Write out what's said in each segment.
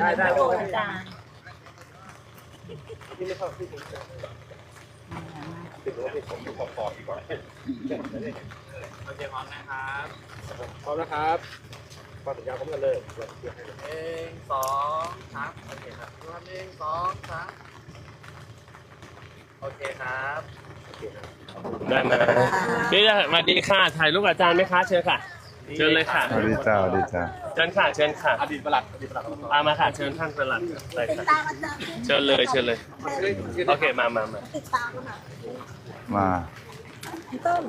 ได้ได้โอาจารย์ที่ไม่เข้าที่ถึงติดรถที่ผมอยู่ขอบๆดีกว่าโอเคพร้อมนะครับพร้อมนะครับฟังสัญญาพร้อมกันเลยเียให้เลยหนึ่งสองครับโอเคครับหนึ่งสองสามโอเคครับได้ไหมนี่สวัสดีค่ะถ่ายรูปกับอาจารย์ไหมคะเชิญค่ะ เชิญเลยค่ะสวัสดีจ้าสวัสดีจ้าเชิญค่ะเชิญค่ะอดีตประหลัดอดีตประหลัดอบตมามาค่ะเชิญท่านประหลัดไปค่ะเชิญเลยเชิญเลยโอเคมามามาติดตามค่ะมาพี่ต้น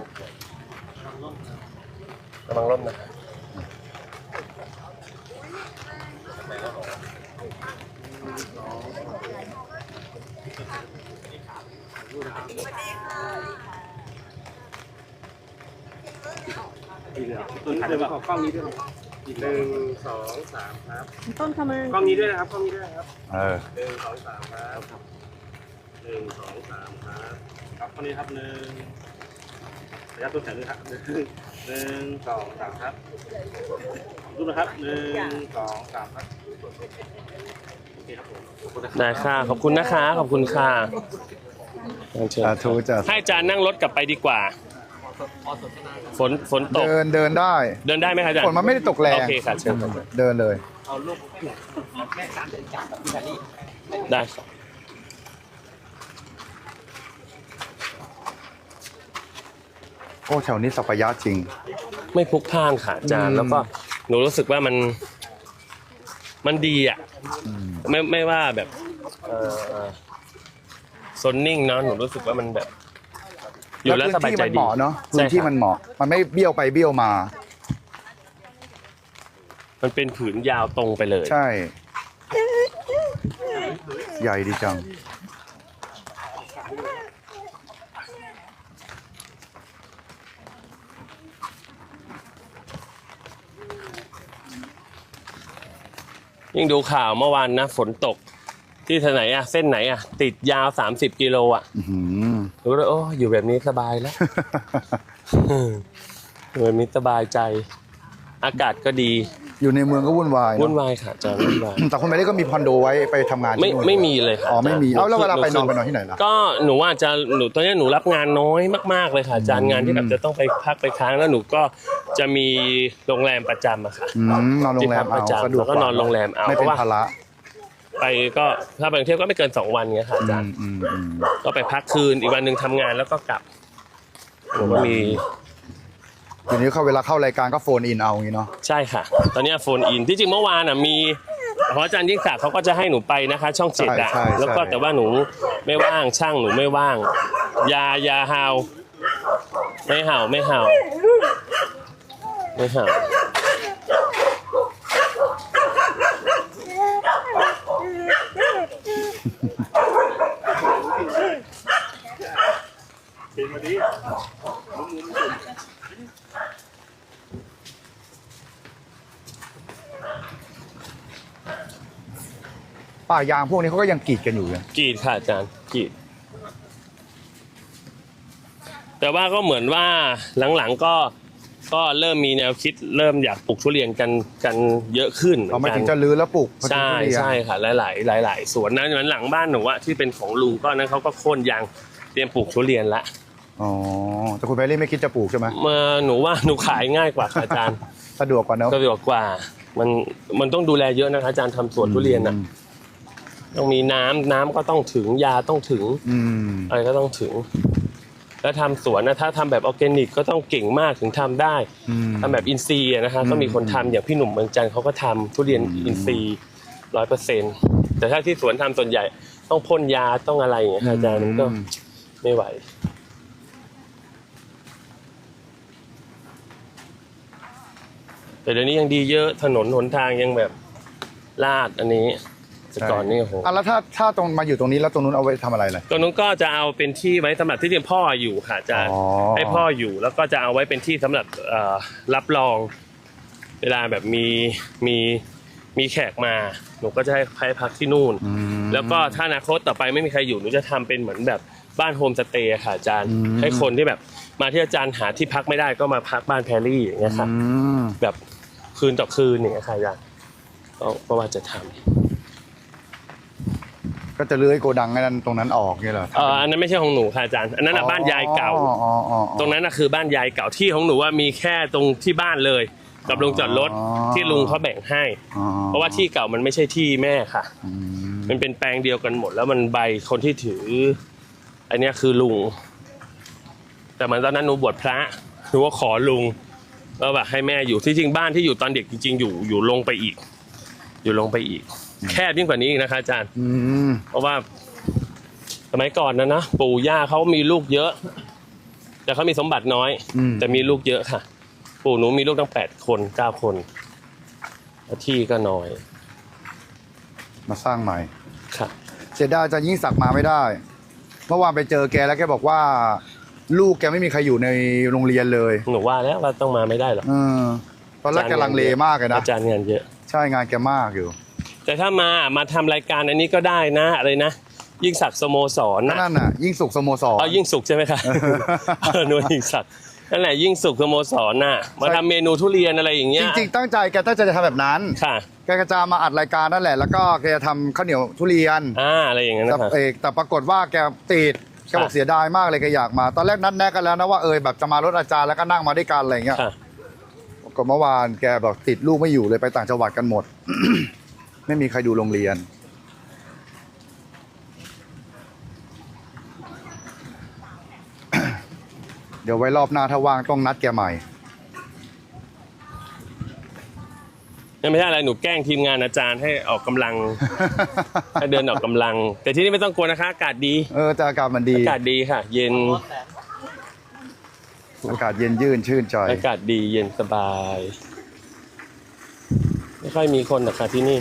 ระวังร่มนะ ต้นถ่ายรูปขอกล้องนี้ด้วยอีกหนึ่งสองสามครับพี่ต้นเข้ามากล้องนี้ด้วยนะครับกล้องนี้ด้วยนะครับเออหนึ่งสองสามครับหนึ่งสองสามครับครับกล้องนี้ครับหนึ่งระยะต้นแขนด้วยครับหนึ่งหนึ่งสองสามครับรูปนะครับหนึ่งสองสามครับโอเคครับผมขอบคุณนะครับได้ค่ะขอบคุณนะคะ ขอบคุณค่ะเชิญ สาธุจ้าให้อาจารย์นั่งรถกลับไปดีกว่า ฝนฝนตกเดินเดินได้ เดินได้ไหมคะอาจารย์ฝนมันไม่ได้ตกแรงโอเคค่ะเชิญครับเดินเลยได้ค่ะโอ้แถวนี้สัปยะจริง ไม่พลุกพล่านค่ะอาจารอืย์มแล้วก็หนูรู้สึกว่ามันมันดีอะอืมไม่ไม่ว่าแบบเออโซนนิ่งเนาะหนูรู้สึกว่ามันแบบ อยู่แล้วสบายใจพื้นที่มันดีเหมาะเนาะใช่พื้นที่ค่ะมันเหมาะ มันไม่เบี้ยวไปเบี้ยวมา มันเป็นผืนยาวตรงไปเลย ใช่ ใหญ่ดีจัง ยิ่งดูข่าวเมื่อวานนะ ฝนตกที่ทางไหนอะเส้นไหนอะติดยาว 30 กิโลอะอื้อหือ รู้เลยโอ้อยู่แบบนี้สบายแล้วอยู่แบบนี้สบายใจ อากาศก็ดีอยู่ในเมืองก็วุ่นวายเนอะวุ่นวายค่ะอาจารย์วุ่นวาย แต่คุณไม่ได้ก็มีคอนโดไว้ไปทำงานไม่ที่นู่นไม่มีเลยค่ะอ๋อไม่มีจรย์เอาแล้วเวลาไปนอนหไปนอนที่ไหนล่ะ ก็หนูว่าจะหนูตอนนี้หนูรับงานน้อยมาก ๆเลยค่ะอาจารย์งานที่แบบจะต้องไปพักไปค้างแล้วหนูก็จะมีโรงแรมประจำอะค่ะอืมนอนโรงแรมที่พักปเอาระจำสะดวกแล้วก็นอนโรงแรมเอาไม่เป็นเพราะว่าภาระ ไปก็ถ้าไปกรุงเทพก็ไม่เกินสองวันเงี้ยค่ะอาอืจารมย์อืมอืมก็ไปพักคืนอีกวันหนึ่งทำงานแล้วก็กลับหนูก็มีทีนี้เข้าเวลาเข้ารายการก็โฟนอินเอาอย่างนี้เนาะ ใช่ค่ะ ตอนนี้โฟนอินที่จริงเมื่อวานอะมีเพราะอาจารย์ยิ่งศักดิ์เขาก็จะให้หนูไปนะคะ ช่องเจ็ดอะใช่ใช่แล้วก็ใช่ แต่ว่าหนูไม่ว่างช่างหนูไม่ว่างอยาอยาเห่าไม่เห่าไม่เห่าไม่เห่า ป่ายางพวกนี้เขาก็ยังกรีดกันอยู่เลยกรีดค่ะอาจารย์กรีด แต่ว่าก็เหมือนว่าหลังๆก็ ก็เริ่มมีแนวคิดเริ่มอยากปลูกทุเรียนกันกันเยอะขึ้นเราไม่หถึมืงอนกัจะนลื้อแล้วปลูกใช่ทุเรียนใช่ค่ะหลายๆหลายๆสวนนะเหมือนหลังบ้านหนูอะที่เป็นของลุงก็นั้นเขาก็โค่นยางเตรียมปลูกทุเรียนละอ๋อแต่คุณแพรรี่ไม่คิดจะปลูกใช่ไหมเมื่อหนูว่าหนูขายง่ายกว่าค่ะอาจารย์ สะดวกกว่าเนอะสะดวกกว่า มัน มันต้องดูแลเยอะนะคะอาจารย์ทำสวนทุเรียนอะต้องมีน้ำน้ำก็ต้องถึง ยาต้องถึง อืม อะไรก็ต้องถึง แล้วทำสวนนะถ้าทำแบบออร์แกนิกก็ต้องเก่งมากถึงทำได้อืมทำแบบอินทรีย์อะนะฮะก็มีคนทำอย่างพี่หนุ่มเมืองจันทร์เขาก็ทำทุเรียนอืมอินทรีย์ร้อยเปอร์เซ็นต์แต่ถ้าที่สวนทำส่วนใหญ่ ต้องพ่นยาต้องอะไรอย่างเงี้ยอาจารย์มันก็ไม่ไหวแต่เดี๋ยวนี้ยังดีเยอะถนนหนทางยังแบบลาดอันนี้ แต่ก่อนนี่โอ้โหอะแล้วถ้าถ้าตรงมาอยู่ตรงนี้แล้วตรงนู้นเอาไว้ทำอะไรเลยตรงนู้นก็จะเอาเป็นที่ไว้สำหรับที่เรียนพ่ออยู่ค่ะอาจารย์อ๋อ ให้พ่ออยู่แล้วก็จะเอาไว้เป็นที่สำหรับเอ่อรับรอง เวลาแบบมีมีมีแขกมาหนูก็จะให้ให้พักที่นู่นอืมแล้วก็ถ้าอนาคตต่อไปไม่มีใครอยู่หนูจะทำเป็นเหมือนแบบบ้านโฮมสเตย์ค่ะอาจารย์อืมให้คนที่แบบมาที่อาจารย์หาที่พักไม่ได้ก็มาพักบ้านแพรรี่อย่างเงี้ยค่ะ อืมแบบคืนต่อคืนอย่างเงี้ยค่ะอาจารย์ก็ก็ว่าจะทำ ก็จะเลื้อยโกดังไอ้นั่นตรงนั้นออกเนี่ยเหรอเอออันนั้นไม่ใช่ของหนูค่ะอาจารย์อันนั้นนะบ้านยายเก่า อ๋ออ๋ออ๋อ ตรงนั้นนะคือบ้านยายเก่าที่ของหนูว่ามีแค่ตรงที่บ้านเลย กับโรงจอดรถอ๋อ ที่ลุงเขาแบ่งให้ อ๋อเพราะว่าที่เก่ามันไม่ใช่ที่แม่ค่ะ อืมมันเป็นแปลงเดียวกันหมด แล้วมันใบคนที่ถือ อันเนี้ยคือลุง แต่เหมันตอนนั้นหนูบวชพระหนูว่าขอลุงแล้วแบบให้แม่อยู่ที่จริงบ้านที่อยู่ตอนเด็กจริง ๆ อยู่อยู่ลงไปอีก อยู่ลงไปอีก แคบยิ่งกว่านี้อีกนะคะอาจารย์ อืมเพราะว่า สมัยก่อนนะนะปู่ย่าเขามีลูกเยอะ แต่เขามีสมบัติน้อย อืมแต่มีลูกเยอะค่ะ ปู่หนูมีลูกตั้งแปดคนเก้าคนแล้วที่ก็น้อยมาสร้างใหม่ ค่ะ เสียดายอาจะยิ่งศักดิ์มาไม่ได้ เมื่อวานไปเจอแกแล้วแกบอกว่า ลูกแกไม่มีใครอยู่ในโรงเรียนเลยหนูว่าแล้วเราต้องมาไม่ได้หรอกเออตอนแรกแกลังเลมากเลยนะอาจารย์งานเยอะ ใช่งานแกมากอยู่ แต่ถ้ามามาทำรายการอันนี้ก็ได้นะอะไรนะ ยิ่งศักดิ์สโมสรก็นะนั่นน่ะ ยิ่งสุขสโมสร เอายิ่งสุกใช่ไหมคะเออเออนึกว่ายิ่งศักดิ์นั่นแหละยิ่งสุกสโมสรน่ะมาทำเมนูทุเรียนอะไรอย่างเงี้จยริงๆ ตั้งใจแกตั้งใจจะทำแบบนั้น ค่ะแกก็จะมาอัดรายการนั่นแหละ แล้วก็แกจะทำข้าวเหนียวทุเรียนอ่าอะไรอย่างเงี้ยแต่นะคะ เอกแต่ปรากฏว่าแกติดแกบอกเสียดายมากเลยแกอยากมา ตอนแรกนัดแนะกันแล้วนะว่าเออแบบจะมารถอาจารย์แล้วก็นั่งมาด้วยกันอะไรอย่างเงี้ยค่ะ ก็เมื่อวานแกบอกติดลูกไม่อยู่เลยไปต่างจังหวัดกันหมด ไม่มีใครดูโรงเรียน เดี๋ยวไว้รอบหน้าถ้าว่างต้องนัดแกใหม่ นั่นไม่ใช่อะไรหนูแกล้งทีมงานอาจารย์ให้ออกกำลัง ให้เดินออกกำลัง แต่ที่นี่ไม่ต้องกลัวนะคะ อากาศดี เออแต่อากาศมันดี อากาศดีค่ะ เย็นอากาศเย็นยื่นชื่นใจ อากาศดีเย็นสบาย ไม่ค่อยมีคนนะคะที่นี่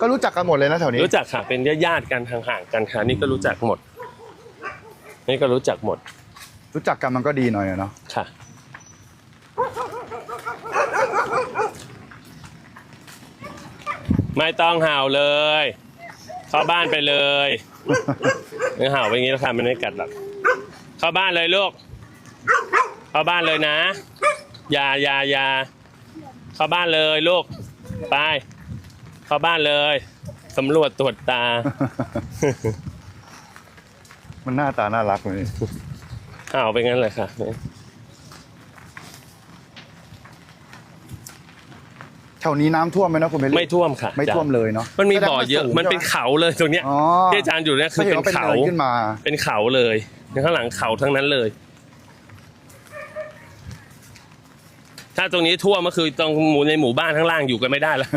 ก็รู้จักกันหมดเลยนะแถวนี้ รู้จักค่ะ เป็นญาติๆกันห่างๆกันค่ะนี่ก็รู้จักหมด นี่ก็รู้จักหมดรู้จักกันมันก็ดีหน่อยอะเนาะค่ะ ไม่ต้องเห่าเลยเข้าบ้านไปเลยไม่เห่าไปอย่างนี้แล้วค่ะมันไม่กัดหรอกเข้าบ้านเลยลูกเข้าบ้านเลยนะ อย่าอย่าอย่าเข้าบ้านเลยลูก ไป เข้าบ้านเลยสำรวจตรวจตา มันหน้าตาน่ารักเลยเห่าไปงั้นเลยค่ะ แถวนี้น้ำท่วมไหมนะคุณเพชรไม่ท่วมค่ะไม่ท่วมเลยเนาะมันมีบ่อเยอะแสดงว่ามันเป็นสูงใช่ไหเขาเลยตรงเนี้ยอ๋อที่อาจารย์อยู่เนี่ยคือไม่เห็นเป็นว่าเป็นเขาเนินขึ้นมา เป็นเขาเลยข้างหลังเขาทั้งนั้นเลย ถ้าตรงนี้ท่วมก็คือตรงหมู่ในหมู่บ้านข้างล่างอยู่กันไม่ได้แล้ว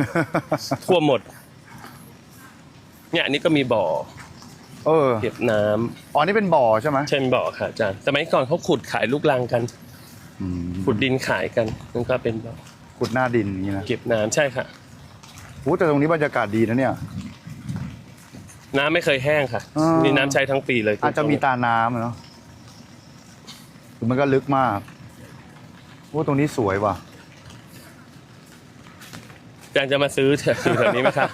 ท่วมหมด เนี่ยอันนี้ก็มีบ่อเออเก็บน้ำอ๋อนี่เป็นบ่อใช่ไหมเช่นบ่อค่ะอาจารย์สมัยก่อนเขาขุดขายลูกรังกัน อืมขุดดินขายกันนั่นก็เป็นบ่อขุดหน้าดินอย่างนี้นะเก็บน้ำใช่ค่ะ โอ้แต่ตรงนี้บรรยากาศดีนะเนี่ย น้ำไม่เคยแห้งค่ะ อ่ามี มีน้ำใช้ทั้งปีเลยอาจจะมีตาน้ำอะเนาะคือมันก็ลึกมาก โอ้ตรงนี้สวยว่ะอาจารย์จะมาซื้อแถวแถวนี้ไหมคะ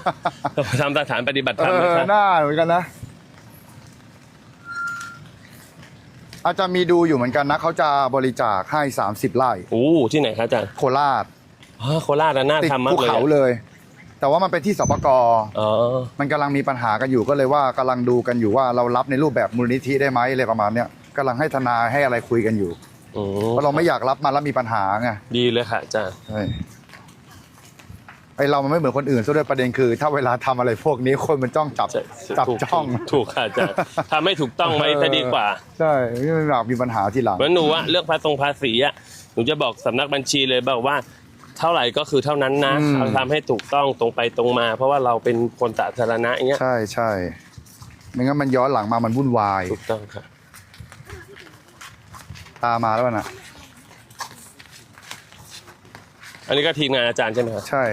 ทำสถานปฏิบัติธรเอรมไหมอคะน่าเหมือนกันนะ อาจจะมีดูอยู่เหมือนกันนะ เขาจะบริจาคให้สามสิบไร่ โอ้ที่ไหนคะอาจารย์โคราช อ๋อโคราชอะน่าติดทำมากภูเลยเขาอะเลย แต่ว่ามันเป็นที่สปกอ๋อ มันกำลังมีปัญหากันอยู่ก็เลยว่ากำลังดูกันอยู่ว่าเรารับในรูปแบบมูลนิธิได้ไหมอะไรประมาณเนี้ยกำลังให้ทนายให้อะไรคุยกันอยู่ อืมเพราะเราไม่อยากรับมาแล้วมีปัญหาไงดีเลยค่ะอาจารย์ ใช่ไอเรามันไม่เหมือนคนอื่นซะด้วยประเด็นคือ ถ้าเวลาทำอะไรพวกนี้คนมันจ้องจับใช่จับถูกจ้อง ถูกค่ะอาจารย์ทำให้ถูกต้องไว้จะดีกว่า ใช่ไม่อยากมีปัญหาทีหลังเหมือนหนูอะเรื่องภาษีภาษีอะหนูจะบอกสำนักบัญชีเลยบอกว่า เท่าไหร่ก็คือเท่านั้นนะอืมเอาทำให้ถูกต้องตรงไปตรงมา เพราะว่าเราเป็นคนสาธารณะอย่างเงี้ยใช่ใช่ไม่งั้นมันย้อนหลังมามันวุ่นวาย ถูกต้องค่ะ ตามมาแล้วนะอันนี้ก็ทีมงานอาจารย์ใช่ไหมครับ ใช่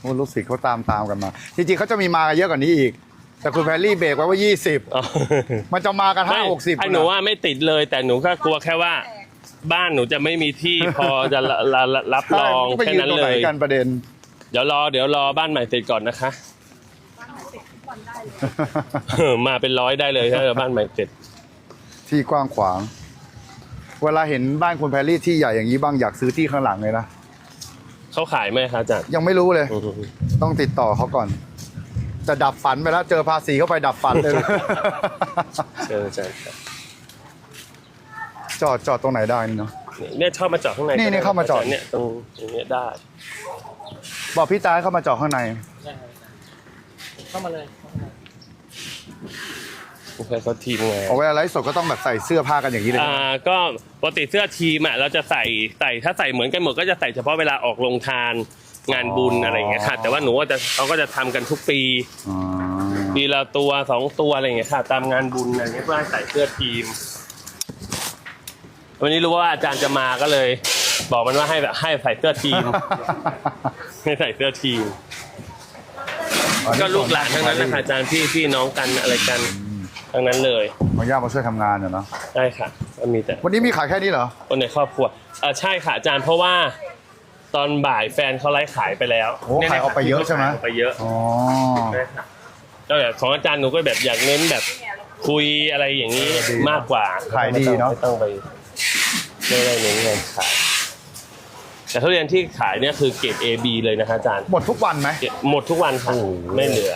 โอ้ลูกศิษย์เขาตามตามกันมา จริงๆเขาจะมีมากันเยอะกว่านี้อีก แต่คุณแพรรี่เบรกไว้ว่า อ๋อ 20 มันจะมากันห้าหกสิบไอ้หนูว่าไม่ติดเลย แต่หนูก็กลัวแค่ว่า บ้านหนูจะไม่มีที่ พอจะละละละรับรองไปแค่ยืนนั้นตรงเลไหนย กันประเด็น เดี๋ยวรอเดี๋ยวรอบ้านใหม่เสร็จก่อนนะคะ มาเป็นร้อยได้เลยถ้าบ้านใหม่เสร็จที่กว้างขวาง เวลาเห็นบ้านคุณแพรรี่ที่ใหญ่อย่างนี้บ้างอยากซื้อที่ข้างหลังเลยนะ เขาขายไหมคะอาจารย์ยังไม่รู้เลยอืมต้องติดต่อเขาก่อน จะดับฝันไปแล้ว เจอภาษีเข้าไปดับฝันเลยเชิญอาจารย์ครับจอดจอดตรงไหนได้นี่เนาะ เนี่ยชอบมาจอดข้างในนี่นี่เข้ามาจอด เนี่ยตรงอย่างเงี้ยได้ บอกพี่ตาให้เข้ามาจอดข้างใน เข้ามาเลย โอเคเขาทีมไง เอาเวลาไลฟ์สดก็ต้องแบบใส่เสื้อผ้ากันอย่างนี้เลย อ่าก็ปกติเสื้อทีมอะเราจะใส่ใส่ถ้าใส่เหมือนกันหมดก็จะใส่เฉพาะเวลาออกลงทานงานบุญอะไรอย่างเงี้ยค่ะ แต่ว่าหนูว่าจะเขาก็จะทำกันทุกปีอ๋อปีละตัวสองตัวอะไรอย่างเงี้ยค่ะ ตามงานบุญอะไรเงี้ยเพื่อให้ใส่เสื้อทีม วันนี้รู้ว่าอาจารย์จะมาก็เลย บอกมันว่าให้แบบให้ใส่เสื้อทีม ให้ใส่เสื้อทีม ก็ลูกหลานทั้งนั้นนะคะอาจารย์พี่พี่น้องกันอะไรกัน ทั้งนั้นเลยมาย่ามาช่วยทำงานเนี่ยเนาะใช่ค่ะก็มีแต่ วันนี้มีขายแค่นี้เหรอ คนในครอบครัวเออใช่ค่ะอาจารย์เพราะว่า ตอนบ่ายแฟนเขาไลฟ์ขายไปแล้วโอ้ขายออกไปเยอะใช่ไหม ขายออกไปเยอะอ๋อใช่ค่ะก็แบบของอาจารย์หนูก็แบบอยากเน้นแบบคุยอะไรอย่างนี้มากกว่าขายดีเนาะ ไม่ต้องไปไม่ได้เน้นเงินขายแต่ทุเรียนที่ขายเนี่ยคือเกรด A B เลยนะคะอาจารย์ หมดทุกวันไหมเก็บหมดทุกวันค่ะโอ้โหไม่เหลือ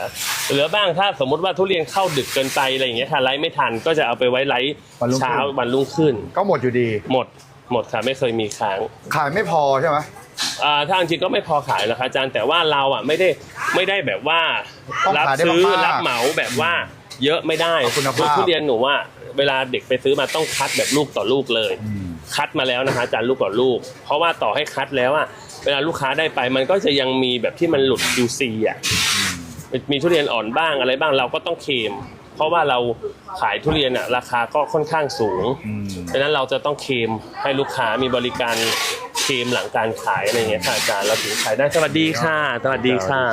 เหลือบ้างถ้าสมมติว่าทุเรียนเข้าดึกเกินไปอะไรอย่างเงี้ยค่ะไลฟ์ไม่ทันก็จะเอาไปไว้ไลฟ์เช้าวันรุ่งขึ้น ก็หมดอยู่ดี หมดหมดค่ะไม่เคยมีค้างขายไม่พอใช่ไหม อ่าถ้าจริงๆก็ไม่พอขายหรอกครับอาจารย์แต่ว่าเราอะไม่ได้ไม่ได้แบบว่าต้องรัขายได้ซื้อมากๆรับเหมาแบบว่าเยอะไม่ได้เอาคุณภาพ ทุเรียนหนูว่า เวลาเด็กไปซื้อมาต้องคัดแบบลูกต่อลูกเลย อืม คัดมาแล้วนะคะอาจารย์ลูกต่อลูก เพราะว่าต่อให้คัดแล้วอะเวลาลูกค้าได้ไปมันก็จะยังมีแบบที่มันหลุด QC อะ มีทุเรียนอ่อนบ้างอะไรบ้างเราก็ต้องเคลมเพราะว่าเราขายทุเรียนอะราคาก็ค่อนข้างสูงอืมดังนั้นเราจะต้องเคลมให้ลูกค้ามีบริการ เคลมหลังการขายอะไรเงี้ยค่ะอาจารย์เราถึงขายได้สวัสดีค่ะ สวัสดีค่ะ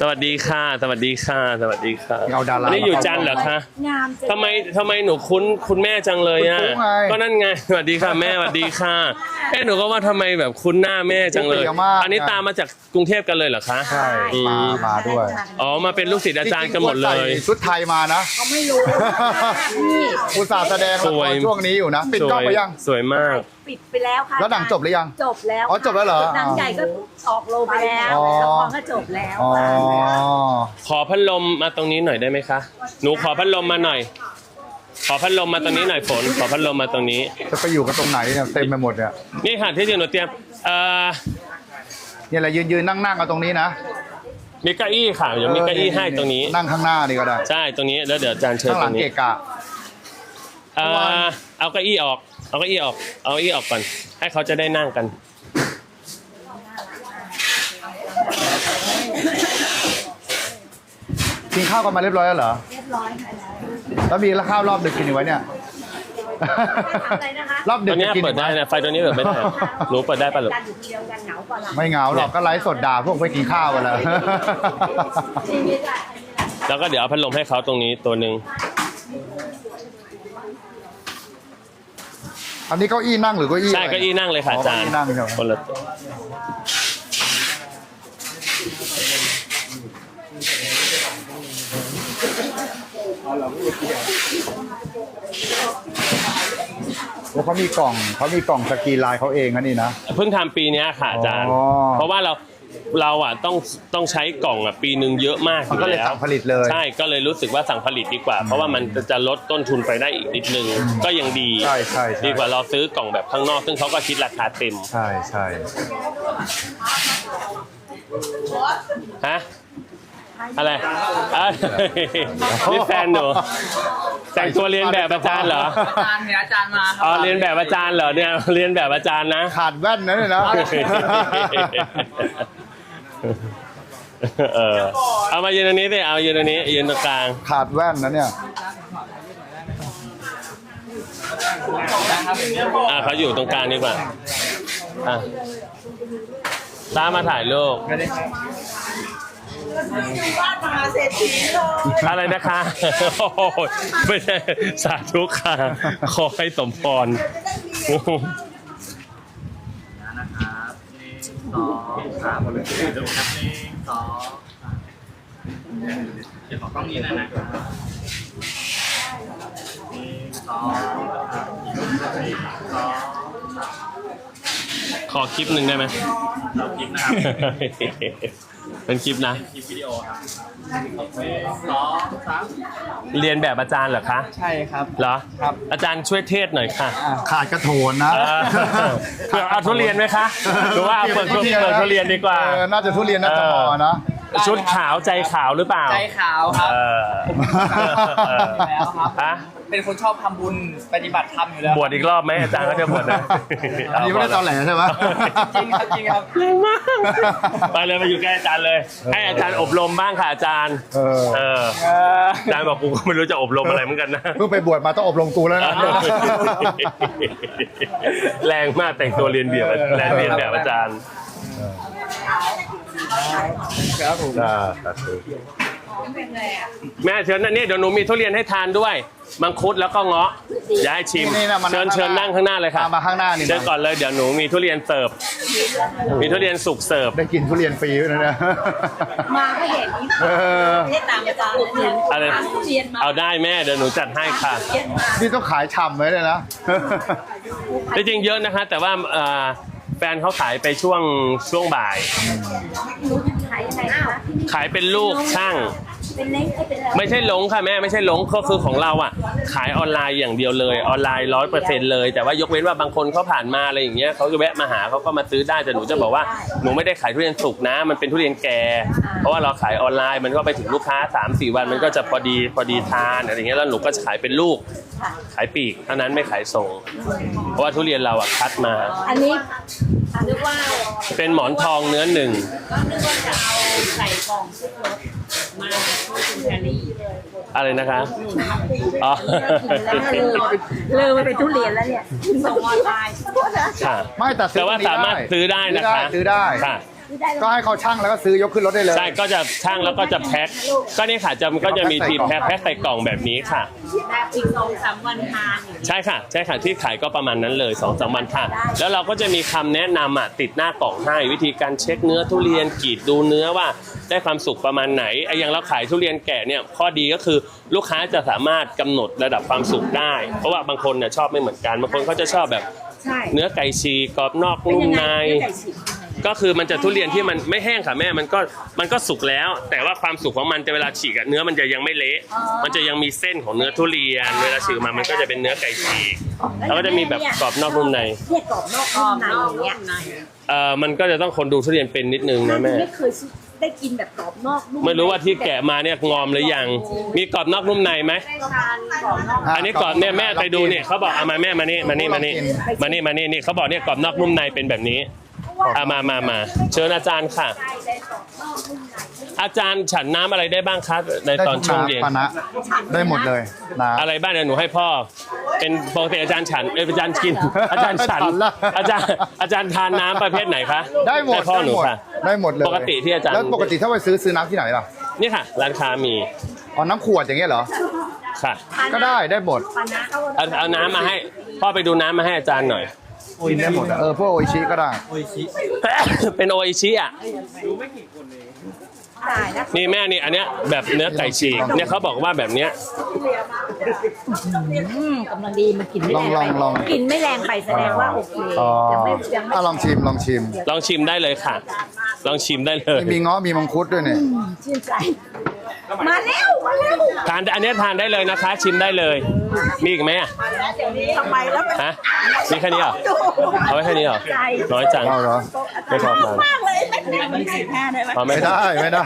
สวัสดีค่ะ สวัสดีค่ะ สวัสดีค่ะเอาดาราอันนี้อยู่จันทร์เหรอคะงามจังทำไมทำไมหนูคุ้นคุณแม่จังเลยอะคุณปุ๊ไง ก็นั่นไงสวัสดีค่ะแม่สวัสดีค่ะเอ้หนูก็ว่าทำไมแบบคุ้นหน้าแม่จังเลยเปรี้ยวมากอันนี้ตามมาจากกรุงเทพกันเลยเหรอคะ ใช่อืมมา มาด้วยอ๋อมาเป็นลูกศิษย์อาจารย์กันหมดเลย จริงๆควรใส่ชุดไทยมานะเขาไม่รู้นี่อุตส่าห์แสดงละสควรย ช่วงนี้อยู่นะ ปิดกล้องไปยัง สวยมาก ปิดไปแล้วค่ะแล้วหนังจบหรือยัง จบแล้วอ๋อจบแล้วเหรอหนังใหญ่ก็ออกโรงไปแล้วอ๋อ ละครก็จบแล้วอ๋อ ขอพัดลมมาตรงนี้หน่อยได้ไหมคะ หนูขอพัดลมมาหน่อย ขอพัดลมมาตรงนี้หน่อยฝน ขอพัดลมมาตรงนี้ จะไปอยู่กันตรงไหนเนี่ยเต็มไปหมดเนี่ยนี่ค่ะที่หนูเตรียมเอ่อเนี่ยแหละยืนยืนนั่งนั่งเอาตรงนี้นะมีเก้าอี้ค่ะเดี๋ยวมีเก้าอี้ให้ตรงนี้ นั่งข้างหน้านี่ก็ได้ใช่ตรงนี้แล้วเดี๋ยวอาจารย์เชิญข้างหตลัรงงนี้เกะกะ เอ่อเอาเก้าอี้ออก เอาเก้าอี้ออก เอาเก้าอี้ออกก่อน ให้เขาจะได้นั่งกัน กินข้าวกันมาเรียบร้อยแล้วเหรอ เรียบร้อยค่ะแล้วมีข้าวรอบดึกกินอยู่ไว้เนี่ย อะไรนะคะรอบดึตักวเนี้ยจะกินเปิดได้นะ ไฟตัวนี้เปิดไม่ได้หนูเปิดได้ปะลูกกันอยู่คนเดียวกันเหงาเปล่าล่ะไม่เหงาหรอกก็ไลฟ์สดด่าพวกไปกินข้าวกันแล้ว ชีวิตอะแล้วก็เดี๋ยวเอาพัดลมให้เขาตรงนี้ตัวหนึ่ง อันนี้เก้าอี้นั่งหรือเก้าอี้ใช่ะไรเก้าอี้นั่งเลยค่ะอาจารย์เก้อี้นั่งใช่ไหมคนละตัวแล้วเขามีกล่องเขามีกล่องสกรีนลายเขาเองนะนี่นะ เพิ่งทำปีเนี้ยค่ะอาจารย์ อ๋อ เพราะว่าเรา เราอะต้องต้องใช้กล่องอะปีหนึ่งเยอะมากมันก็เลยอแวสั่งผลิตเลยใช่ก็เลยรู้สึกว่าสั่งผลิตดีกว่า เพราะว่ามันจะลดต้นทุนไปได้อีกนิดนึงก็ยังดีใช่ใช่ใช่ ดีกว่าเราซื้อกล่องแบบข้างนอก ซึ่งเขาก็คิดราคาเต็มใช่ใช่ฮะอะไรอะนี่แฟนหนูแต่งตัวเรียนแบบอาจารย์เหรออาจารย์เห็นอาจารย์มาครัอ๋อเรียนแบบอาจารย์เหรอเนี่ยเรียนแบบอาจารย์นะ ขาดแว่นนะเนี่ยนะ เออเอามายืนตรงนี้สิเอายืนตรงนี้ยืนตรงกลาง ขาดแว่นนะเนี่ยอะเขาอยู่ตรงกลางดีกว่าอะตามมาถ่ายรูปบ้านมหาเศรษฐีเลยอะไรนะคะโอ้โหไม่ใช่สาธุค่ะ ขอให้สมพรนะครั สามดูครับหนึ่งสองเดี๋ยวขอกล้องนี้นะนะครับหนึ่งสองสองขอคลิปหนึ่งได้ไหม เราคลิปนะครับ เป็นคลิปนะ คลิปวิดีโอครับโอเคสองสามเรียนแบบอาจารย์เหรอคะ ใช่ครับ เหรอ ครับ อาจารย์ช่วยเทศหน่อยค่ะขาดกระโถนนะเออเผื่อเอาทุเรียนไหมคะ หรือว่าเอาเปิดเปิดเปิดทุเรียนดีกว่า เออน่าจะทุเรียนน่าจะพอนะ ชุดขาวใจขาวหรือเปล่า ใจขาวครับ เออเออแล้วครับ ฮะ เป็นคนชอบทำบุญปฏิบัติธรรมอยู่แล้วบวชอีกรอบไหมอาจารย์ก็จะบวชนะอันนี้ไม่ได้ตอแหลใช่ไหมจริงครับจริงครับแรงมากไปเลยมาอยู่ใกล้อาจารย์เลย ให้อาจารย์อบรมบ้างค่ะอาจารย์เออเออเอออาจารย์บอกกูก็ไม่รู้จะอบรมอะไรเหมือนกันนะเพิ่งไปบวชมาต้องอบรมกูแล้วนะแรงมากแต่งตัวเรียนแบบแรงเรียนแบบอาจารย์ครับผม แม่เชิญนะนี่เดี๋ยวหนูมีทุเรียนให้ทานด้วย มังคุดแล้วก็เงาะอย่าให้ชิม นี่นะมาเชิญเชิญนั่งข้างหน้าเลยค่ะมามาข้างหน้านี่เดี๋ยวก่อนเลยเดี๋ยวหนูมีทุเรียนเสิร์ฟ มีทุเรียนสุกเสิร์ฟ ได้กินทุเรียนฟรีด้วยนะเนี่ยมาก็เห็นนี่เออไม่ได้ตามอาจารย์เลยอะไรทุเรียนมาเอาได้แม่เดี๋ยวหนูจัดให้ค่ะ เรียนมานี่ต้องขายฉ่ำไว้เลยนะจริงๆเยอะนะคะ แต่ว่าเอ่อ แฟนเขาขายไปช่วงช่วงบ่ายรู้ขายยังไงคะขายเป็นลูกช่าง เป็นเล้งเอ้ยเป็นอะไรไม่ใช่หลงค่ะแม่ไม่ใช่หลงก็คือของเราอะ ขายออนไลน์อย่างเดียวเลยออนไลน์ร้อยเปอร์เซ็นต์เลยแต่ว่ายกเว้นว่าบางคนเขาผ่านมาอะไรอย่างเงี้ยเขาจะแวะมาหาเขาก็มาซื้อได้แต่หนูจะบอกว่าหนูไม่ได้ขายทุเรียนสุกนะ มันเป็นทุเรียนแก่ เพราะว่าเราขายออนไลน์มันก็ไปถึงลูกค้า3 4วันมันก็จะพอดีพอดีทานอะไรอย่างเงี้ยแล้วหนูก็จะขายเป็นลูกขายปีกเท่านั้นไม่ขายส่ง เพราะว่าทุเรียนเราอะคัดมา อันนี้นึกว่าเป็นหมอนทองเนื้อหนึ่ง ก็นึกว่าจะเอาใส่กล่องซุปรส มาช่วยคุณแพรรี่อะไรนะคะอ๋อเลิกไปเป็นทุเรียนแล้วเนี่ยส่งออนไลน์ค่ะไม่แต่ซื้แต่อว่าสามารถซื้อได้นะคะซื้อได้ค่ะ ก็ให้เขาช่างแล้วก็ซื้อยกขึ้นรถได้เลยใช่ก็จะช่างแล้วก็จะแพ็คก็นี่ค่ะจะก็จะมีทีมแพ็คแพ็คใส่กล่องแบบนี้ค่ะแบบอีกสองสามวันทานอย่างเงี้ยใช่ค่ะใช่ค่ะที่ขายก็ประมาณนั้นเลย2อสวันค่ะแล้วเราก็จะมีคำแนะนำอะติดหน้ากล่องให้วิธีการเช็คเนื้อทุเรียนกรีดดูเนื้อว่า ได้ความสุกประมาณไหนไอ้อย่างเราขายทุเรียนแก่เนี่ยข้อดีก็คือลูกค้าจะสามารถกำหนดระดับความสุกได้ เพราะว่าบางคนเนี่ยชอบไม่เหมือนกันบางคนเขาจะชอบแบบใช่เนื้อไก่ฉีกกรอบนอกเป็นนุ่มยังไงในเนื้อไก่ฉีกก็คือมันจะทุเรียนที่มันไม่แห้งค่ะแม่ มันก็มันก็สุกแล้ว แต่ว่าความสุกของมันจะเวลาฉีกอะเนื้อมันจะยังไม่เละ มันจะยังมีเส้นของเนื้อทุเรียน เวลาฉีกมา มันก็จะเป็นเนื้อไก่ฉีก แล้วก็จะมีแบบกรอบนอกนุ่มในเรียกกรอบนอกนุ่มในอย่างเงี้ย เอ่อ มันก็จะต้องคนดูทุเรียนเป็นนิดนึงนะแม่ไม่เคย ได้กินแบบกรอบนอกนุ่มไม่รู้ว่าที่แกะมาเนี่ยงอมหรือยัง มีกรอบนอกนุ่มในไหม ได้ทานกรอบนอก อันนี้กรอบเนี่ยแม่ไปดูเนี่ยเขาบอกเอามาแม่มานี่มานี่มานี่มานี่มานี่นี่เขาบอกเนี่ยกรอบนอกนุ่มในเป็นแบบนี้เอามามามาเชิญอาจารย์ค่ะได้ได้กรอบนอกนุ่มใน อาจารย์ฉันน้ำอะไรได้บ้างครับในได้ตอนทุกช่วงเย็น น้ำปานะได้หมดเลยนะอะไรบ้างเนี่ยหนูให้พ่อ เป็นปกติอาจารย์ฉันเอยอาจารย์กิน อาจารย์ฉัน ฉันละ อาจารย์อาจารย์ทานน้ำประเภทไหนคะได้หมดพ่อได้หนูหมดค่ะ ได้หมดเลยปกติที่อาจารย์ แล้วปกติถ้าไปซื้อซื้อน้ำที่ไหนล่ะนี่ค่ะ ร้านค้ามีอ๋อน้ำขวดอย่างเงี้ยเหรอ ค่ะก็ได้ได้หมดปานะเอาเอาเอาน้ำมาให้ พ่อไปดูน้ำมาให้อาจารย์หน่อย กินได้หมดอะเออพวกโออิชิก็ได้ เป็นโออิชิอะ ได้นะนี่แม่นี่อันเนี้ยแบบเนื้อไก่ฉีกเนี่ยเขาบอกว่าแบบเนี้ยอืมกำลังดีมันกลิ่นไม่ลองแรงลองไปลองกลิ่นไม่แรงไปแสดงว่าโอเคอ๋อยังไม่ยังไม่อะลองชิมลองชิม ลองชิมได้เลยค่ะ ลองชิมได้เลย มีเงาะมีมังคุดด้วยเนี่ยชื่นใจ มาแล้วมาแล้วทานอันเนี้ยทานได้เลยนะคะ ชิมได้เลย มีอีกไหมอะทำไมแล้วมันฮะมีแค่นี้เหรอเอาไว้แค่นี้เหรอน้อยจังเอาเหรอไม่พอทานมากเลยไม่สิบห้าได้ไหมพอไหมไม่ได้ไม่ได้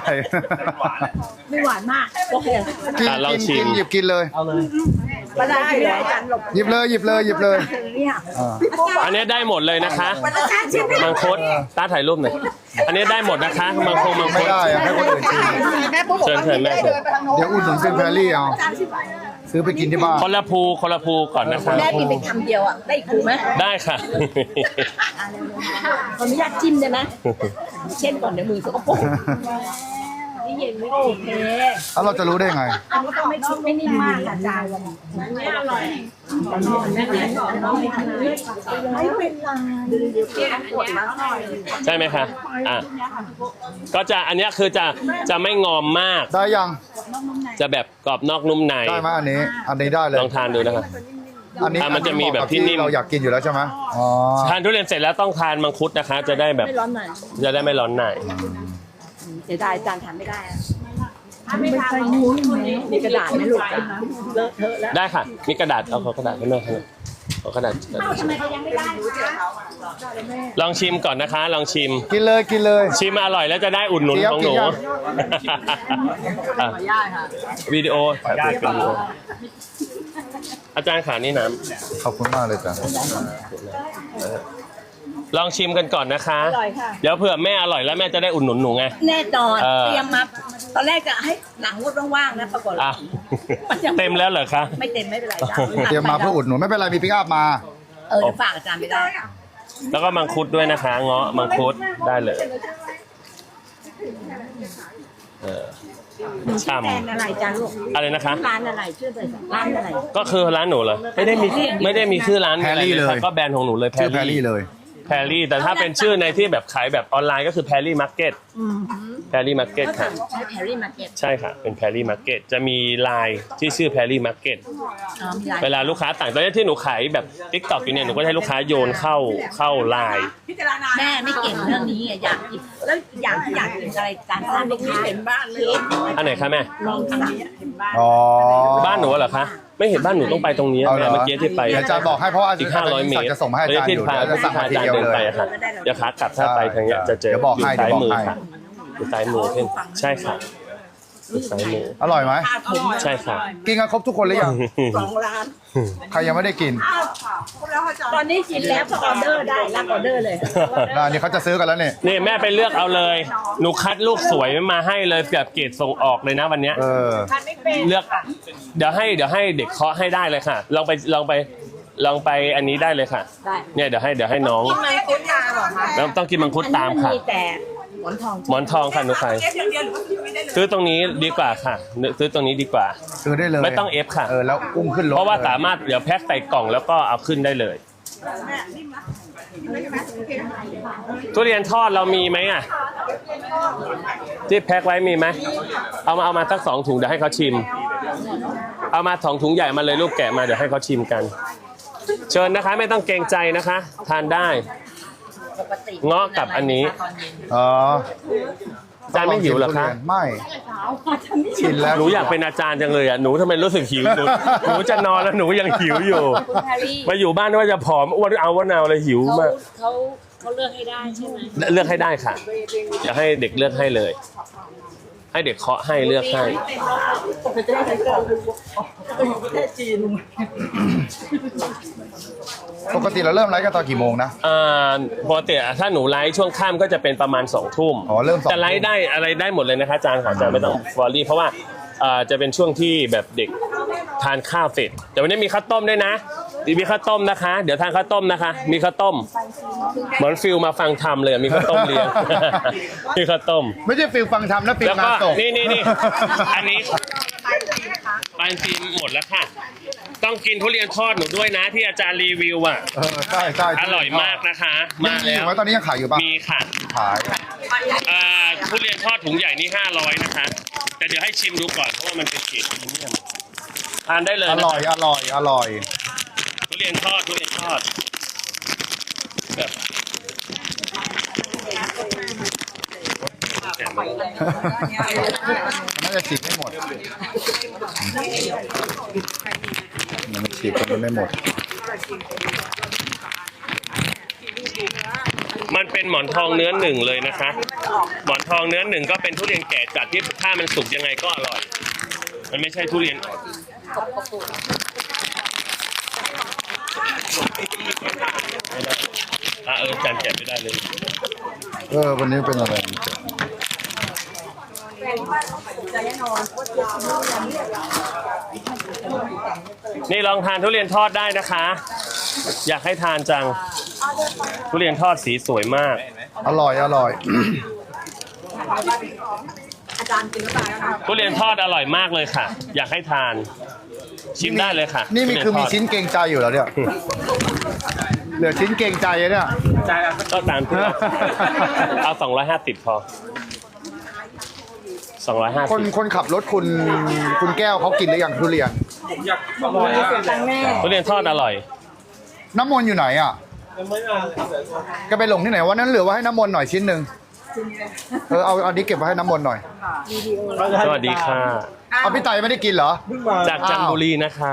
ไม่หวานมากโอเคกินอะลองกินชิมกินหยิบกินเลยมาได้เลย อาจารย์หลบหยิบเลยหยิบเลยหยิบเลยเนี่ยอ่าอันเนี้ยได้หมดเลยนะคะอาจารย์ชิมไม่มังคุดตาถ่ายรูปหน่อย อันนี้ได้หมดนะคะ มังคงมังคุไม่ดได้อะให้คนอื่นชิมเชิญเชิญแม่เชิญเดี๋ยวอุดหนุนเป็นแพรรี่เอาซื้อไปกินที่บ้านคนละภูคนละภูก่อนนะคะแม่กินไปคำเดียวอะได้อีกถูกไหมได้ค่ะ ขออนุญาตจิ้มได้ไหมเช่นก่อนเดี๋ยวมือสกปรก นี่เย็นไม่โอเคแล้วเราจะรู้ได้ไงอันนี้ก็ไม่ชุบไม่นิ่มมากอาจารย์ไม่อร่อยไม่เป็นไรกดมาหน่อยใช่ไหมคะอะก็จะอันเนี้ยคือจะจะไม่งอมมาก ได้ยัง จะแบบกรอบนอกนุ่มในได้ไหมอันนี้ อันนี้ได้เลย ลองทานดูนะคะ อันนี้อะมันจะมีแบบที่นิ่ม เราอยากกินอยู่แล้วใช่ไหมอ๋อ ทานทุเรียนเสร็จแล้วต้องทานมังคุดนะคะ จะได้แบบไม่ร้อนหน่อยจะได้ไม่ร้อนในเสียดายจานทานไม่ได้อะไม่ใช่มีกระดาษไหมลูกอะเลอะเทอะแล้วได้ค่ะ มีกระดาษ เอาขอกระดาษให้แม่ค่ะเอากระดาษลองชิมก่อนนะคะ ลองชิม กินเลยกินเลย ชิมอร่อยแล้วจะได้อุดหนุนเจี๊ยบของหนูกินยังอะวิดีโอถ่ายเป็นวิดีโออาจารย์ขานี่น้ขอบคุณมากเลยจ้ะำ ลองชิมกันก่อนนะคะ อร่อยค่ะ เดี๋ยวเผื่อแม่อร่อยแล้วแม่จะได้อุดหนุนหนูไง แน่นอนเออ เตรียมมาตอนแรกจะให้หลังงดว่างๆนะปรากฏอ้าวเต็มแล้วเหรอคะ ไม่เต็มไม่เป็นไรจ้าเตรียมมาเพื่ออุดหนุนไม่เป็นไรมีปิกอัพมา เออเดี๋ยวฝากอาจารย์ไม่ได้แล้วก็มังคุดด้วยนะคะเงาะมังคุดได้เลยเออชื่อช่ำแบรนด์อะไรจ้าลูกอะไรนะคะ ร้านอะไรชื่อร้านอะไรก็คือร้านหนูเหรอไม่ได้มีไม่ได้มีชื่อร้านแพรรี่อะไเลยค่ะก็แบรนด์ของหนูเลยชื่อแพรรี่เลย แพรรี่แต่ถ้าเป็นชื่อในที่แบบขายแบบออนไลน์ก็คือแพรรี่มาร์เก็ต แพรรี่มาร์เก็ตก็ค่ะ ใช้แพรรี่มาร์เก็ตใช่ค่ะ เป็นแพรรี่มาร์เก็ตจะมีไลน์ที่ชื่อแพรรี่มาร์เก็ตอ๋อมีหลายเวลาลูกค้าต่างตอนนี้ที่หนูขายแบบทิกตอกอยู่เนี่ยหนูก็ให้ลูกค้าโยนเข้าเข้าไลน์แม่ไม่เก่งเรื่องนี้ไงอยากกินแล้วอยากอยากกินอะไรจานทานไม่กินเห็นบ้านเลยอันไหนคะแม่ ลองสั่งอ๋อ บ้านหนูเหรอคะไม่เห็นบ้านหนูต้องไปตรงนี้เอาเหรอเมื่อกี้ที่ไปเดี๋ยวอาจารย์บอกให้เพราะว่าอีกห้าร้อยเมตรจะส่งมาให้อาจารย์อยู่ที่พาเดี๋ยวจะสั่งมาทีอาจารเดียวย์เดินเลยไปอะค่ะเดี๋ยวขากลับถ้าไปทางเนี้ยจะเจอเดี๋ยวบอกอยู่ให้ซ้ายเดี๋ยวบอกมือให้ ค่ะ อยู่ซ้ายมือขึ้นใช่ค่ะอยู่ซ้ายมือ อร่อยไหมใช่ค่ะกินกันครบทุกคนหรือยัง สองร้านใครยังไม่ได้กินตอนนี้กินแล้วก็ออเดอร์ได้รับออเดอร์เลยอ่านี่เขาจะซื้อกันแล้วเนี่ย นี่แม่ไปเลือกเอาเลย หนูคัดลูกสวยมาให้เลยแบบเกรดส่งออกเลยนะวันเนี้ย เออ เลือกเดี๋ยวให้เดี๋ยวให้เด็กเคาะให้ได้เลยค่ะ ลองไปลองไปลองไปอันนี้ได้เลยค่ะ ได้ เนี่ยเดี๋ยวให้เดี๋ยวให้น้องมังคุดตาหรอคะแล้วต้องกินมังคุดตามค่ะ มีแต่ หมอนทองหมอนทองค่ะหนูขายซื้อตรงนี้ดีกว่าค่ะซื้อตรงนี้ดีกว่า ซื้อได้เลยไม่ต้องเอฟค่ะเออแล้วอุ้มขึ้นรถเพราะว่าลยสามารถเดี๋ยวแพ็คใส่กล่องแล้วก็เอาขึ้นได้เลยทุเรียนทอดเรามีไหมอะที่แพ็คไว้มีไหมเอามาเอามาสักสองถุงเดี๋ยวให้เขาชิม เอามาสองถุงใหญ่มาเลยลูกแกะมาเดี๋ยวให้เขาชิมกัน เชิญนะคะ ไม่ต้องเกรงใจนะคะ ทานได้ ปกติเงาะกับอันนี้ ตอนเย็นอ๋ออาจารย์ไม่หิวเหรอคะ ไม่กินแล้ว หนูอยากเป็นอาจารย์จังเลยอะ หนูทำไมรู้สึกหิวหนูหนูจะนอนแล้วหนูยังหิวอยู่ คุณแพรรี่มาอยู่บ้านว่าจะผอมอ้วนเอาว่านาวเลยหิวเขามาก เขาเขาเลือกให้ได้ใช่ไหม เลือกให้ได้ค่ะอยากให้เด็กเลือกให้เลย ให้เด็กเคาะให้เลือกให้ปกติเราเริ่มไลฟ์กันตอนกี่โมงนะอ่าปกติอะถ้าหนูไลฟ์ช่วงค่ำก็จะเป็นประมาณสองทุ่มอ๋อเริ่มสองทุ่มแต่ไลฟ์ได้อะไรได้หมดเลยนะคะอาจารย์ค่ะอาจารย์ไม่ต้องฟอรี่เพราะว่าอ่าจะเป็นช่วงที่แบบเด็กทานข้าวเสร็จแต่วันนี้มีข้าวต้มด้วยนะ มีข้าวต้มนะคะ เดี๋ยวทานข้าวต้มนะคะ มีข้าวต้ม เหมือนฟิลมาฟังธรรมเลยมีข้าวต้มเลี้ยง มีข้าวต้ม ไม่ใช่ฟิลฟังทำนะฟิลแล้วงาก็นศพนี่นี่นี่อันนี้ปานซีมหมดแล้วค่ะ ต้องกินทุเรียนทอดหนูด้วยนะที่อาจารย์รีวิวอะ เออใช่ใช่อร่อยมากนะคะยัมางมีแล้อยู่ว ไหมตอนนี้ยังขายอยู่ปะมีค่ะ ขาย อ่าทุเรียนทอดถุงใหญ่นี่ 500 นะคะ แต่เดี๋ยวให้ชิมดูก่อนเพราะว่ามันเป็นเกรดพรีเมียมทานได้เลยอนะร่อยอร่อยอร่อยทุ เรียนทอดทุเรียนทอดแบบแจกมาน่าจะฉีกไม่หมดยังไม่ฉีกกันไม่หมด มันเป็นหมอนทองเนื้อหนึ่งเลยนะคะ หมอนทองเนื้อหนึ่งก็เป็นทุเรียนแก่จัดที่ถ้ามันสุกยังไงก็อร่อย มันไม่ใช่ทุเรียนอ่อนไม่ได้ อะเออจานแกะไม่ได้เลย เออวันนี้เป็นอะไรนี่ลองทานทุเรียนทอดได้นะคะ อยากให้ทานจัง ทุเรียนทอดสีสวยมาก อร่อยอร่อย ทุเรียนทอดอร่อยมากเลยค่ะ อยากให้ทาน ชิมได้เลยค่ะนี่มีคือมีทุเรียทดชิ้นเกรงใจอยู่แล้วเนี่ยเหลือชิ้นเกรงใจอะเนี่ย ก็ตามที่ว่าเอาสองร้อยห้าสิบพอสองร้อยห้าคนสิบคนขับรถคุณคุณแก้วเขากินหรือยังทุเรียนผมอยากอร่อยอะตังแม่ทุเรียนทอดอร่อย น้ำมนต์อยู่ไหนอะยังไม่มาเลยครับเดี๋ยวก่อนแก็ไปลงที่ไหนวันนั้นเหลือไว้ให้น้ำมนต์หน่อยชิ้นหนึ่ง เออเอาเอานี้เก็บไว้ให้น้ำมนต์หน่อยสวัสดีค่ะเอาพี่ไตไม่ได้กินเหรอเพิ่งมาจากจันทบุรีนะคะ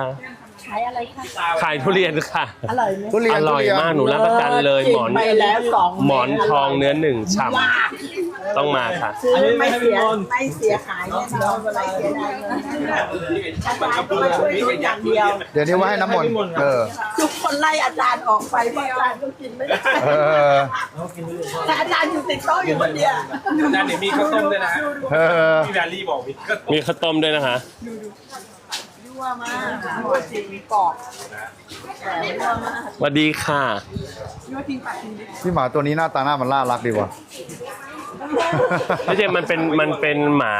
ขายอะไรคะขายทุเรียนค่ะ อร่อยไหมทุเรียนอร่อยทุเนมากหนูรับประกันเลยหมอนไปแล้วสองหมอนทองเนื้อหนึ่งฉ่ำต้องมาค่ะ ซื้อไม่เสียไม่เสียขายแน่นอนไม่เสียดายเงินอาจารย์มาช่วยทุนอย่างเดียวเดี๋ยวนี้ไว้ให้น้ำมนต์เออ ทุกคนไล่อาจารย์ออกไปเพราะอาจารย์ก็กินไม่ได้เออ แต่อาจารย์อยู่ติดโต๊ะอยู่คนเดียวด้านนี้มีข้าวต้มด้วยนะฮะเออ พี่แวลลี่บอกมีข้าวต้ม มีข้าวต้มด้วยนะคะ ยั่วมากยั่วจริงมีกรอบแต่ยั่วมากสวัสดีค่ะพี่หมาตัวนี้หน้าตาหน้ามันน่ารักดีว่ะ ไม่ใช่มันเป็นมันเป็นหมา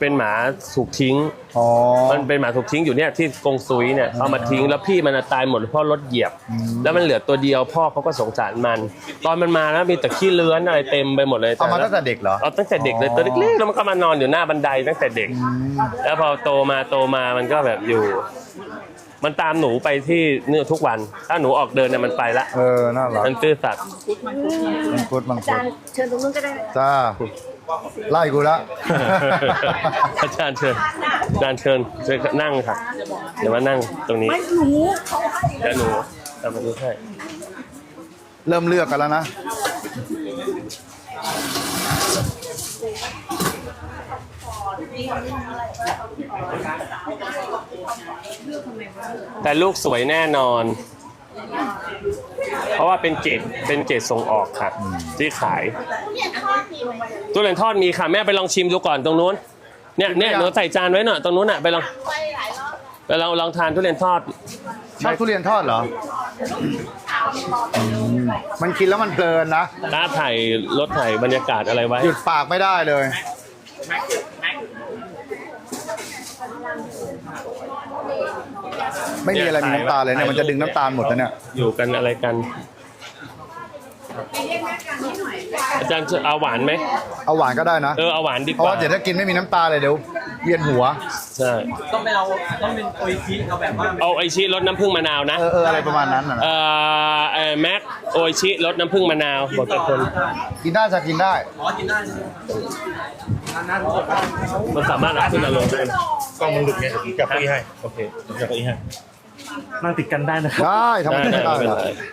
เป็นหมาถูกทิ้ง อ๋อ มันเป็นหมาถูกทิ้งอยู่เนี่ยที่กงซุยเนี่ยเอามาทิ้งแล้วพี่มันน่ะตายหมดเพราะรถเหยียบ แล้วมันเหลือตัวเดียวพ่อเขาก็สงสารมัน ตอนมันมาแล้วมีแต่ขี้เลื้อนอะไรเต็มไปหมดเลยเอามาตั้งแต่เด็กเหรอ เอาตั้งแต่เด็กเลยตัวเล็กๆแล้วมันก็มานอนอยู่หน้าบันไดตั้งแต่เด็ก แล้วพอโตมาโตมามันก็แบบอยู่ มันตามหนูไปที่เนี่ยทุกวัน ถ้าหนูออกเดินเนี่ยมันไปละเออ น่ารักมันซื่อสัตย์มังคุดมังอาคุจาดรย์เชิญตรงนู้นก็ได้ จ้า ไล่กูละ อาจารย์เชิญอาจารย์เชิญเชิญนั่งค่ะ เดี๋ยวมานั่งตรงนี้ไม่รู้เขาให้เดี๋ยวหนูทำมาดูให้เริ่มเลือกกันแล้วนะ แต่ลูกสวยแน่นอน เพราะว่าเป็นเกรดเป็นเกรดส่งออกค่ะ ที่ขาย ทุเรียนทอดมีค่ะแม่ไปลองชิมดูก่อนตรงนู้นเนี่ยเนี่ยหนูใส่จานไว้หน่อยตรงนู้นอะไปลองไปลองลองทานทุเรียนทอดชอบทุเรียนทอดเหรออืมมันกินแล้วมันเพลินนะตาถ่ายรถถ่ายบรรยากาศอะไรไว้ หยุดปากไม่ได้เลย ไม่มีอะไรมีน้ำตาลเลยเนี่ยมันจะดึงน้ำตาลหมดแล้วเนี่ย อยู่กันอะไรกัน อาจารย์จะเอาหวานไหมเอาหวานก็ได้นะ เออเอาหวานดีเพกราะว่าว่าเดี๋ยวถ้ากินไม่มีน้ำตาลเลยเดี๋ยวเวียนหัว ใช่ต้องไปเอาต้องเป็นโออิชิเอาแบบว่าเอาไอชิรสน้ำผึ้งมะนาวนะเออเอออะไรประมาณนั้นน่ะเอ่อเอ่อแม็กโออิชิรสน้ำผึ้งมะนาวบอกทุกคนกินได้จะกินได้ อ๋อกินได้ใช่ไหมมันสามารถเอาขึ้นมาลงได้กล้องมึงหลุดไงเดี๋ยวผมจับเก้าอี้ให้ โอเคผมจับเก้าอี้ให้ นั่งติดกันได้นะครับ ได้ทำไมไม่ได้ ล่ะ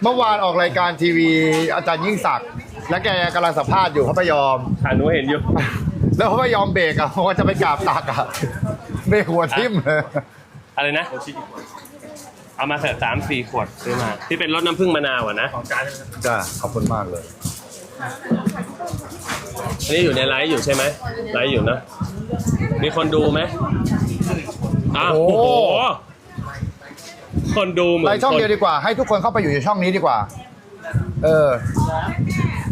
เมื่อวานออกรายการทีวีอาจารย์ยิ่งศักดิ์แล้วแกกำลังสัมภาษณ์อยู่เขาไม่ยอมขาหนูเห็นอยู่ แล้วเขาไม่ยอมเบรกอะเพราะว่าจะไปกราบตักอะเบรกหัวทิ่มเลยอะไรนะ เอามาเถอะสามสี่ขวดซื้อมา ที่เป็นรสน้ำผึ้งมะนาวอะนะ จ้าขอบคุณมากเลย อันนี้อยู่ในไลฟ์อยู่ใช่ไหมไลฟ์อยู่นะ มีคนดูไหมอ้าวโอ้โอ้โห คนดูเหมือนไปช่องคนเดียวดีกว่าให้ทุกคนเข้าไปอยู่ในช่องนี้ดีกว่า เออ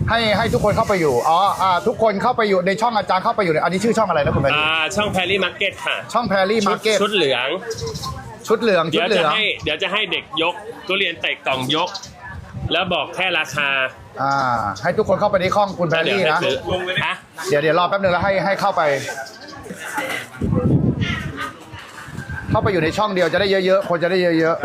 ให้ให้ทุกคนเข้าไปอยู่อ๋ออ่าทุกคนเข้าไปอยู่ในช่องอาจารย์เข้าไปอยู่ในอันนี้ชื่อช่องอะไรนะคุณแม่อ่าช่องแพรรี่มาร์เก็ตค่ะช่องแพรรี่ชุมาดร์เก็ตชุดเหลือง ชุดเหลืองชุเดี๋ดยวเหลืจะอง ให้เดี๋ยวจะให้เด็กยกทุเรียนใส่กล่องยก แล้วบอกแค่ราคาอ่า ให้ทุกคนเข้าไปในช่องคุณแพรแล้วเดี๋ยวรี่ให้นะ ซื้อฮะเดี๋ยวเดี๋ยวรอแป๊บนึงแล้วให้ให้เข้าไป เข้าไปอยู่ในช่องเดียวจะได้เยอะๆ คนจะได้เยอะๆ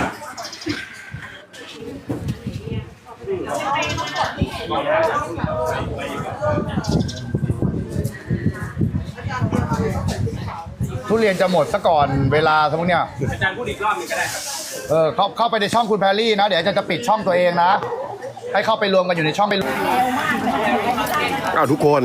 ทุเรียนจะหมดซะก่อนเวลาสมมติเนี่ย อาจารย์พูดอีกรอบหนึงก็ได้ครับ เออเข้าเข้าไปในช่องคุณแพรรี่นะ เดี๋ยวอาจารย์จะปิดช่องตัวเองนะ ให้เข้าไปรวมกันอยู่ในช่องไป อ้าวทุกคน